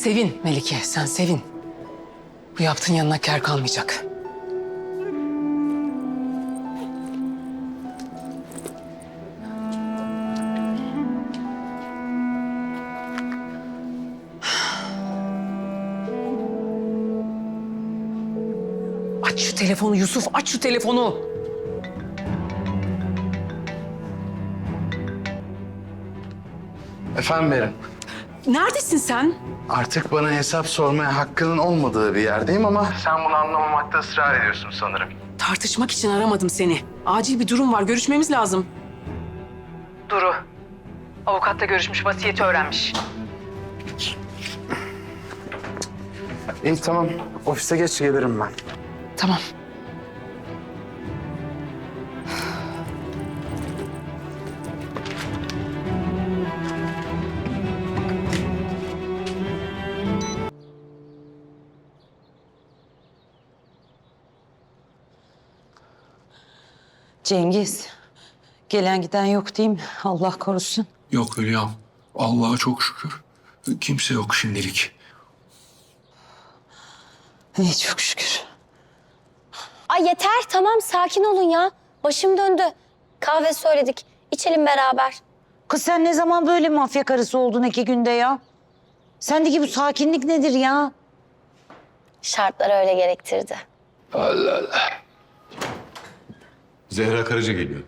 sevin Melike, sen sevin. Bu yaptığın yanına kar kalmayacak. Aç şu telefonu Yusuf, aç şu telefonu. Efendim Berim, Neredesin sen? artık bana hesap sormaya hakkının olmadığı bir yerdeyim ama... Sen bunu anlamamakta ısrar ediyorsun sanırım. Tartışmak için aramadım seni. Acil bir durum var, görüşmemiz lazım. Duru. Avukatla görüşmüş, vasiyeti öğrenmiş. İyi tamam, ofise geç gelirim ben. Tamam. Cengiz, gelen giden yok değil mi? Allah korusun. Yok Hülya'm. Allah'a çok şükür. Kimse yok şimdilik. İyi çok şükür. Ay yeter tamam sakin olun ya. Başım döndü. Kahve söyledik. İçelim beraber. Kız sen ne zaman böyle mafya karısı oldun iki günde ya? Sendeki bu sakinlik nedir ya? Şartlar öyle gerektirdi. Zehra Karaca geliyor.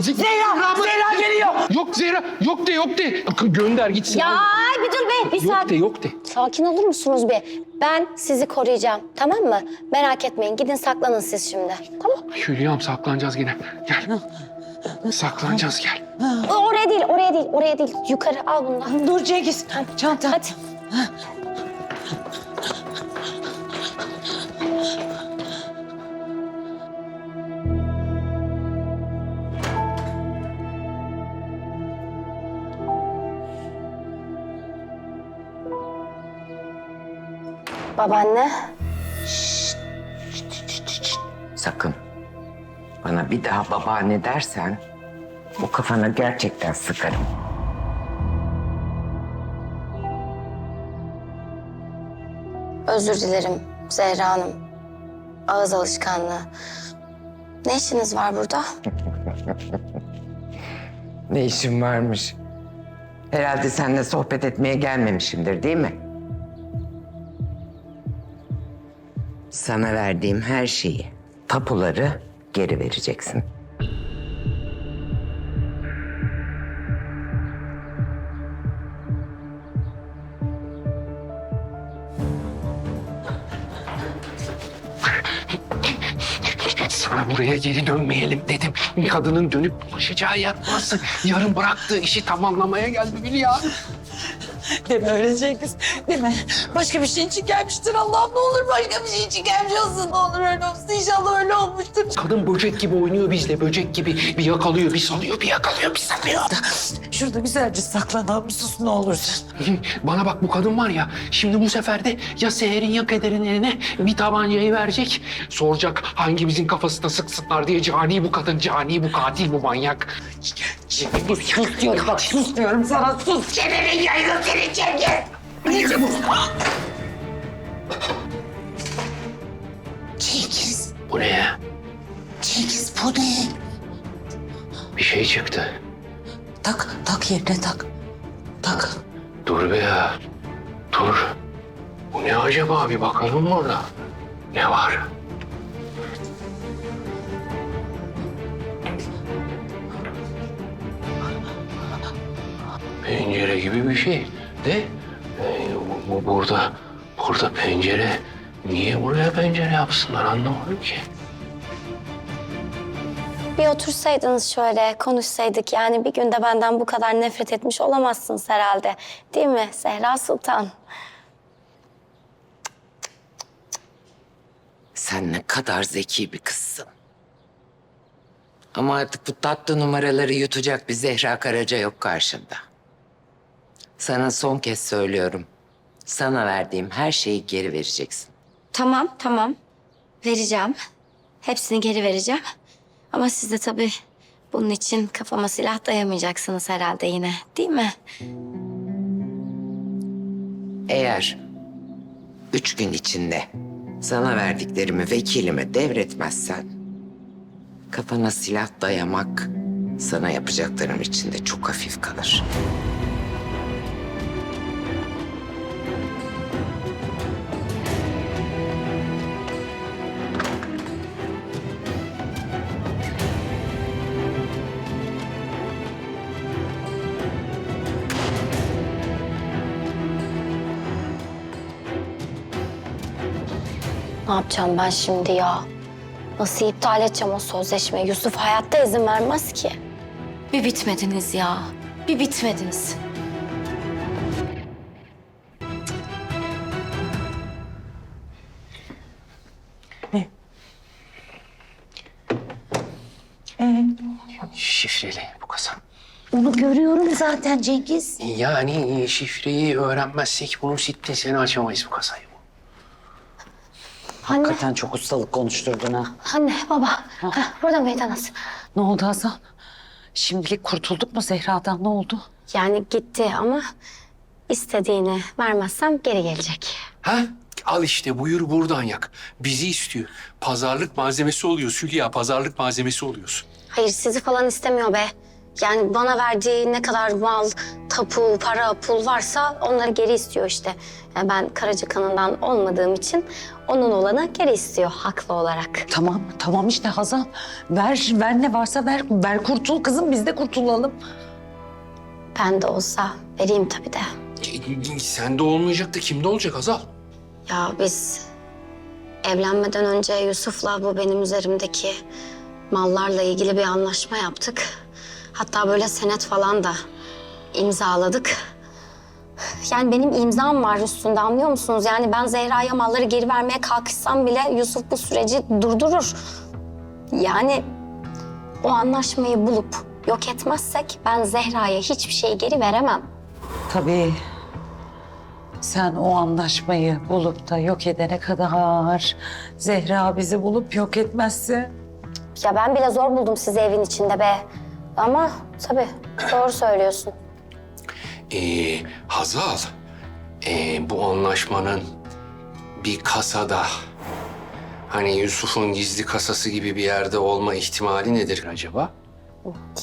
Zehra, Zehra geliyor. Yok Zehra, yok de yok de. Gönder gitsin. Ya ay bir dur be bir Yok de sakin. yok de. Sakin olur musunuz be? Ben sizi koruyacağım tamam mı? Merak etmeyin gidin saklanın siz şimdi. Tamam. Hülya'm saklanacağız yine. Gel. Saklanacağız gel. Oraya değil oraya değil oraya değil. Yukarı al bundan. Dur Cengiz, çanta. Hadi. Babaanne. Sakın. Bana bir daha babaanne dersen bu kafana gerçekten sıkarım. Özür dilerim Zehra Hanım. Ağız alışkanlığı. Ne işiniz var burada? Ne işin varmış? Herhalde seninle sohbet etmeye gelmemişimdir değil mi? Sana verdiğim her şeyi, tapuları geri vereceksin. Sana buraya geri dönmeyelim dedim. Kadının dönüp bulaşacağı yatması. Yarın bıraktığı işi tamamlamaya geldi Hülya. Deme öyle Cengiz, deme. Başka bir şey için gelmiştir Allah'ım ne olur başka bir şey için gelmiş olsun. Ne olur öyle olsun inşallah öyle olmuştur. Kadın böcek gibi oynuyor bizle, böcek gibi. Bir yakalıyor, bir salıyor, bir yakalıyor, bir salıyor. Şurada güzelce saklanalım sus ne olursun. Bana bak bu kadın var ya, şimdi bu sefer de ya Seher'in ya Keder'in eline bir tabancayı verecek. Soracak hangimizin kafasına sıksınlar diye cani bu kadın, cani bu katil bu manyak. Sus diyorum sus diyorum sana sus. Çeneni yaydın seni Cengiz. Cengiz, Bu ne ya? Cengiz bu ne? Bir şey çıktı. Tak, tak yerine tak. Tak. Dur be ya. Dur. Bu ne acaba? Bir bakalım mı orada? Ne var? Pencere gibi bir şey. De e, bu, bu burada burada pencere niye buraya pencere yapsınlar anlamadım ki. Bir otursaydınız şöyle konuşsaydık yani bir günde benden bu kadar nefret etmiş olamazsınız herhalde. Değil mi Zehra Sultan? Sen ne kadar zeki bir kızsın. Ama artık bu tatlı numaraları yutacak bir Zehra Karaca yok karşında. Sana son kez söylüyorum. Sana verdiğim her şeyi geri vereceksin. Tamam tamam vereceğim. Hepsini geri vereceğim. Ama siz de tabii bunun için kafama silah dayamayacaksınız herhalde yine değil mi? Eğer üç gün içinde sana verdiklerimi vekilime devretmezsen kafana silah dayamak sana yapacaklarım içinde çok hafif kalır. Ne yapacağım ben şimdi ya? Nasıl iptal edeceğim o sözleşmeyi? Yusuf hayatta izin vermez ki. Bir bitmediniz ya. Bir bitmediniz. Şifreli bu kasa. Onu görüyorum zaten Cengiz. Yani şifreyi öğrenmezsek bunun sitesini açamayız bu kasayı. Anne, Hakikaten çok ustalık konuşturdun ha. anne, baba. Heh, burada meydanız. Ne oldu Hasan? Şimdilik kurtulduk mu Zehra'dan ne oldu? Yani gitti ama istediğini vermezsem geri gelecek. Ha? Al işte buyur buradan yak. Bizi istiyor. Pazarlık malzemesi oluyor Hülya. Pazarlık malzemesi oluyorsun. Hayır sizi falan istemiyor be. Yani bana verdiği ne kadar mal, tapu, para, pul varsa onları geri istiyor işte. Yani ben Karaca kanından olmadığım için onun olanı geri istiyor haklı olarak. Tamam tamam işte Hazan. Ver, ver ne varsa ver. Ver kurtul kızım biz de kurtulalım. Ben de olsa vereyim tabii de. E, Sende olmayacak da kimde olacak Azal? Ya biz evlenmeden önce Yusuf'la bu benim üzerimdeki mallarla ilgili bir anlaşma yaptık. Hatta böyle senet falan da imzaladık. Yani benim imzam var üstünde anlıyor musunuz? Yani ben Zehra'ya malları geri vermeye kalkışsam bile Yusuf bu süreci durdurur. Yani o anlaşmayı bulup yok etmezsek ben Zehra'ya hiçbir şey geri veremem. Tabii. Sen o anlaşmayı bulup da yok edene kadar Zehra bizi bulup yok etmezse Ya ben bile zor buldum sizi evin içinde be. Ama tabii doğru söylüyorsun. Ee, Hazal, ee, bu anlaşmanın bir kasada, hani Yusuf'un gizli kasası gibi bir yerde olma ihtimali nedir acaba?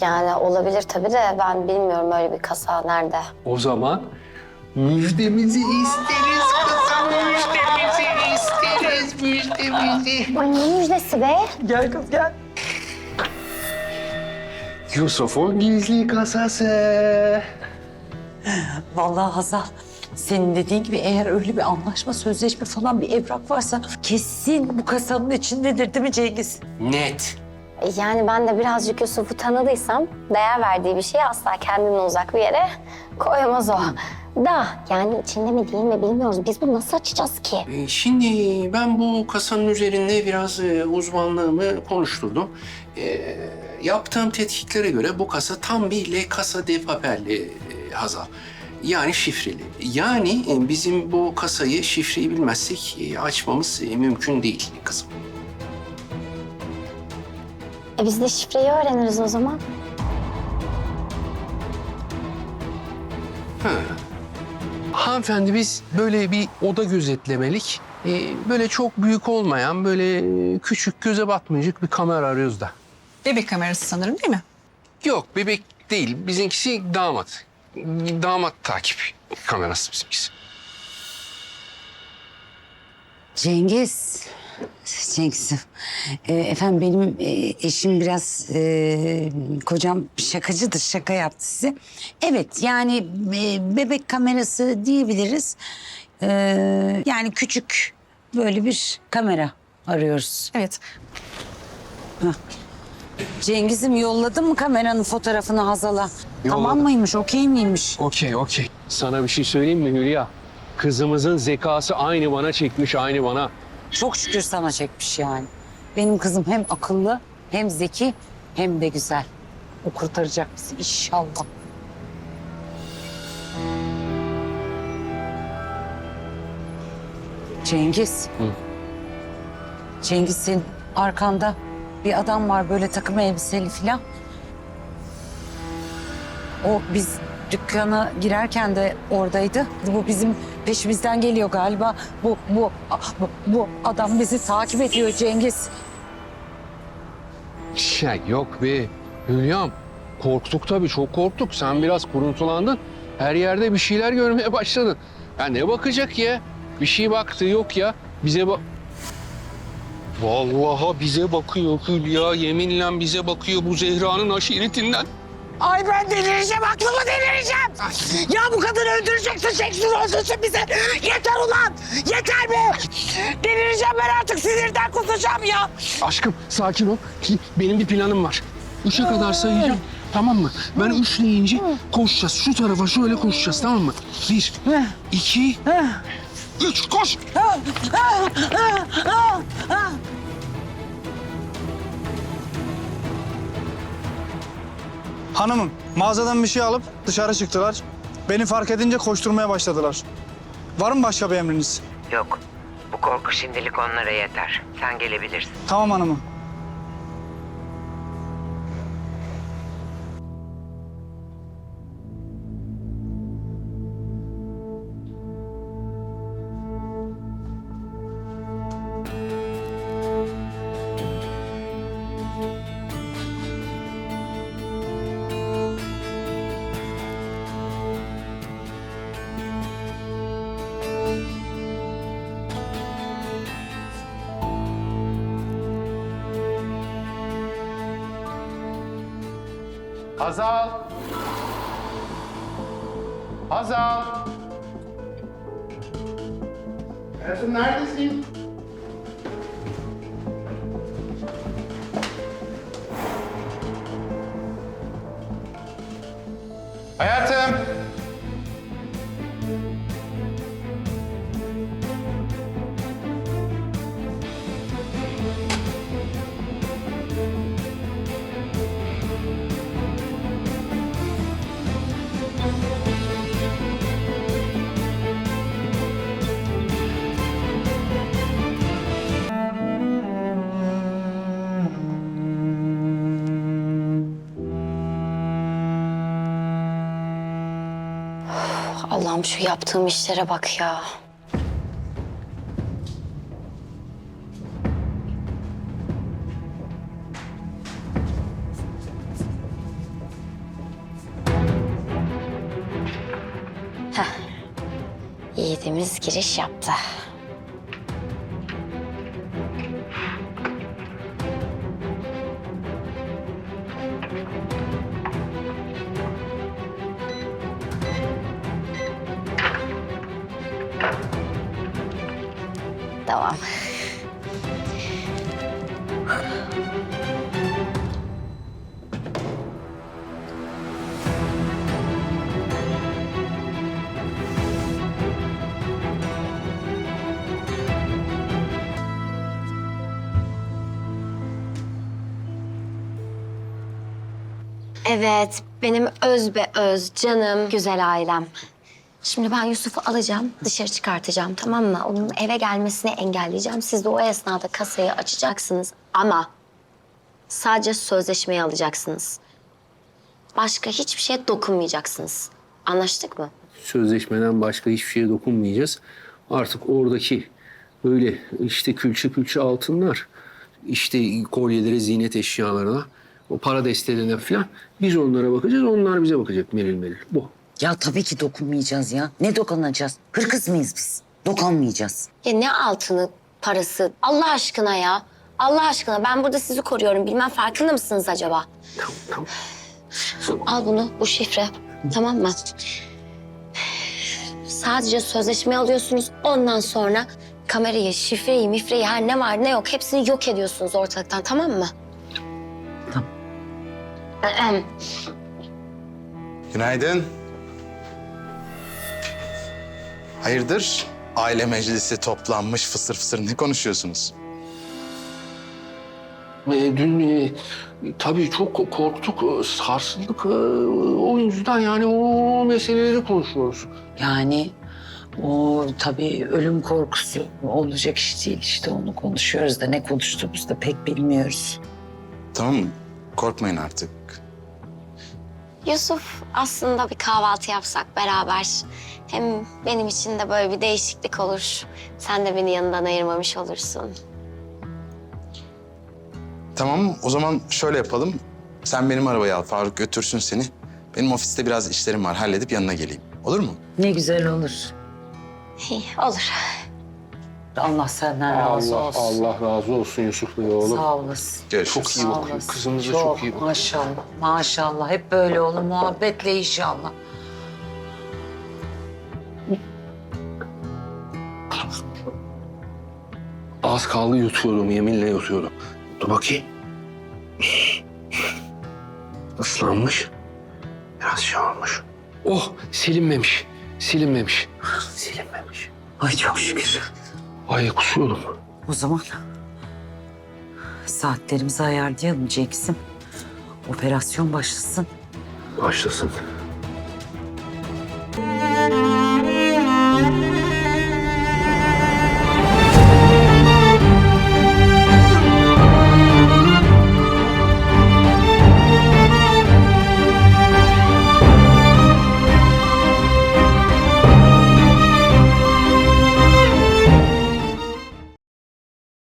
Yani olabilir tabii de ben bilmiyorum öyle bir kasa nerede. O zaman müjdemizi isteriz kızım, müjdemizi isteriz, müjdemizi. Ay ne müjdesi be? Gel kız gel. Yusuf'un gizli kasası. Vallahi Hazal senin dediğin gibi eğer öyle bir anlaşma, sözleşme falan bir evrak varsa kesin bu kasanın içindedir değil mi Cengiz? Net. E, Yani ben de birazcık Yusuf'u tanıdıysam değer verdiği bir şeyi asla kendinden uzak bir yere koyamaz o. Da yani içinde mi değil mi bilmiyoruz. Biz bunu nasıl açacağız ki? Ee, Şimdi ben bu kasanın üzerinde biraz e, uzmanlığımı konuşturdum. Ee, yaptığım tetkiklere göre bu kasa tam bir Le Casa de Papel'li e, Hazal. Yani şifreli. Yani e, bizim bu kasayı şifreyi bilmezsek e, açmamız e, mümkün değil kızım. E biz de şifreyi öğreniriz o zaman. Hanımefendi biz böyle bir oda gözetlemelik, e, böyle çok büyük olmayan, böyle küçük göze batmayacak bir kamera arıyoruz da. Bebek kamerası sanırım değil mi? Yok bebek değil. Bizimkisi damat. Damat takip kamerası bizimkisi. Cengiz, Cengiz'im. Ee, efendim benim e, eşim biraz e, kocam şakacıdır, şaka yaptı size. Evet yani e, bebek kamerası diyebiliriz. Ee, yani küçük böyle bir kamera arıyoruz. Evet. Cengiz'im yolladın mı kameranın fotoğrafını Hazal'a? Tamam mıymış, okey miymiş? Okey, okey. Sana bir şey söyleyeyim mi Hülya? Kızımızın zekası aynı bana çekmiş, aynı bana. Çok şükür sana çekmiş yani. Benim kızım hem akıllı, hem zeki, hem de güzel. O kurtaracak bizi inşallah. Cengiz. Cengiz senin arkanda bir adam var böyle takım elbiseli falan. O biz dükkana girerken de oradaydı. Bu bizim peşimizden geliyor galiba. Bu, bu, bu, bu adam bizi takip ediyor Cengiz. Ya yok be Hülyam. Korktuk tabii çok korktuk. Sen biraz kuruntulandın. Her yerde bir şeyler görmeye başladın. Ya ne bakacak ya? Bir şey baktı yok ya. Bize bak... Vallahi bize bakıyor Hülya. Yeminle bize bakıyor bu Zehra'nın aşiretinden. Ay ben delireceğim, aklımı delireceğim. Ya bu kadını öldüreceksin, çeksin öldürsün bize. Yeter ulan, yeter be. Delireceğim ben artık sinirden kusacağım ya. Aşkım sakin ol. Benim bir planım var. Üçe kadar sayacağım. Tamam mı? Ben üç deyince koşacağız. Şu tarafa şöyle koşacağız tamam mı? Bir, iki, üç koş. Hanımım mağazadan bir şey alıp dışarı çıktılar. Beni fark edince koşturmaya başladılar. Var mı başka bir emriniz? Yok. Bu korku şimdilik onlara yeter. Sen gelebilirsin. Tamam hanımım. Hazal! Hazal! Hayatım neredesin? Allah'ım şu yaptığım işlere bak ya. Heh. Yiğidimiz giriş yaptı. Evet, benim öz be öz, canım, güzel ailem. Şimdi ben Yusuf'u alacağım, dışarı çıkartacağım tamam mı? Onun eve gelmesini engelleyeceğim. Siz de o esnada kasayı açacaksınız ama sadece sözleşmeyi alacaksınız. Başka hiçbir şeye dokunmayacaksınız. Anlaştık mı? Sözleşmeden başka hiçbir şeye dokunmayacağız. Artık oradaki böyle işte külçe külçe altınlar, işte kolyelere, ziynet eşyalarına, o para destelerine falan biz onlara bakacağız, onlar bize bakacak meril meril. Bu. Ya tabii ki dokunmayacağız ya. Ne dokunacağız? Hırkız mıyız biz? Dokunmayacağız. Ya ne altını, parası? Allah aşkına ya. Allah aşkına ben burada sizi koruyorum. Bilmem farkında mısınız acaba? Tamam, tamam. Al bunu, bu şifre. Tamam mı? Sadece sözleşme alıyorsunuz. Ondan sonra kamerayı, şifreyi, mifreyi her ne var ne yok hepsini yok ediyorsunuz ortalıktan tamam mı? Tamam. Günaydın. Hayırdır? Aile meclisi toplanmış fısır fısır ne konuşuyorsunuz? E, dün e, tabii çok korktuk, e, sarsıldık. E, o yüzden yani o meseleleri konuşuyoruz. Yani o tabii ölüm korkusu olacak iş değil işte onu konuşuyoruz da ne konuştuğumuzu da pek bilmiyoruz. Tamam? Korkmayın artık. Yusuf aslında bir kahvaltı yapsak beraber Hem benim için de böyle bir değişiklik olur. Sen de beni yanından ayırmamış olursun. Tamam o zaman şöyle yapalım. Sen benim arabayı al Faruk götürsün seni. Benim ofiste biraz işlerim var halledip yanına geleyim. Olur mu? Ne güzel olur. İyi, olur. Allah senden razı olsun. Allah razı olsun Yusuf Bey oğlum. Sağ olasın. Görüşürüz. Çok iyi Sağ bakıyor. olasın. Kızınıza çok iyi bakıyor. Maşallah, maşallah. Hep böyle olun, muhabbetle inşallah. Az kaldı yutuyorum, yeminle yutuyorum. Dur bakayım. Islanmış. Biraz şey olmuş. Oh, silinmemiş. Silinmemiş. Silinmemiş. Ay çok şükür. Ay kusuyordum. O zaman saatlerimizi ayarlayalım Jackson. Operasyon başlasın. Başlasın.